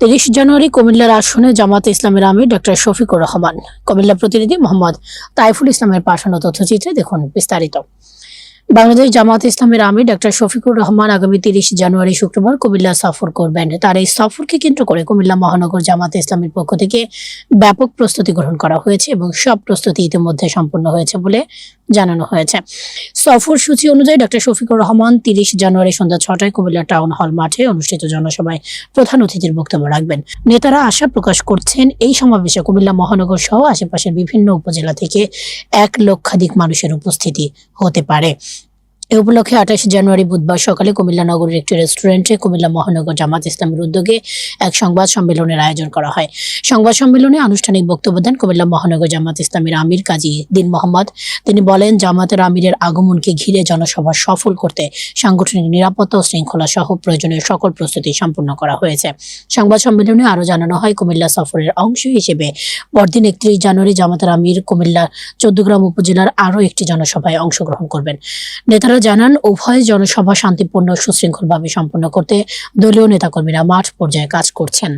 তিরিশ জানুয়ারি কুমিল্লার আসনে জামাতে ইসলামের আমির ডক্টর শফিকুর রহমান। কুমিল্লা প্রতিনিধি মোহাম্মদ তাইফুল ইসলামের পাঠানো তথ্যচিত্রে দেখুন বিস্তারিত। বাংলাদেশ জামাত ইসলামের আমির ডক্টর শফিকুর রহমান আগামী তিরিশ জানুয়ারি শুক্রবার কুমিল্লা সফর করবেন। তার এই সফরকে কেন্দ্র করে কুমিল্লা মহানগর জামাত ইসলামের পক্ষ থেকে ব্যাপক প্রস্তুতি গ্রহণ করা হয়েছে এবং সব প্রস্তুতি ইতিমধ্যে সম্পন্ন হয়েছে বলে জানানো হয়েছে। সফর সূচি অনুযায়ী ডক্টর শফিকুর রহমান তিরিশ জানুয়ারি সন্ধ্যা ছটায় কুমিল্লা টাউন হল মাঠে অনুষ্ঠিত জনসভায় প্রধান অতিথির বক্তব্য রাখবেন। নেতারা আশা প্রকাশ করছেন এই সমাবেশে কুমিল্লা মহানগর সহ আশেপাশের বিভিন্ন উপজেলা থেকে এক লক্ষাধিক মানুষের উপস্থিতি হতে পারে। এ উপলক্ষে আঠাশ জানুয়ারি বুধবার সকালে কুমিল্লা নগরের একটি রেস্টুরেন্টে কুমিল্লা মহানগর জামাত ইসলামের উদ্যোগে এক সংবাদ সম্মেলনের আয়োজন করা হয়। সংবাদ সম্মেলনে আনুষ্ঠানিক বক্তব্য দেন কুমিল্লা মহানগর জামাত ইসলামের আমির কাজী দিন মোহাম্মদ। তিনি বলেন, জামাতের আমিরের আগমনকে ঘিরে জনসভা সফল করতে সাংগঠনিক নিরাপত্তা ও শৃঙ্খলা সহ প্রয়োজনীয় সকল প্রস্তুতি সম্পূর্ণ করা হয়েছে। সংবাদ সম্মেলনে আরও জানানো হয়, কুমিল্লা সফরের অংশ হিসেবে পরদিন একত্রিশ জানুয়ারি জামাতের আমির কুমিল্লা চৌদ্দগ্রাম উপজেলার আরও একটি জনসভায় অংশগ্রহণ করবেন। নেতারা জানান উভয় জনসভা শান্তিপূর্ণ সুশৃঙ্খলভাবে সম্পন্ন করতে দলীয় নেতাকর্মীরা মাঠ পর্যায়ে কাজ করছেন।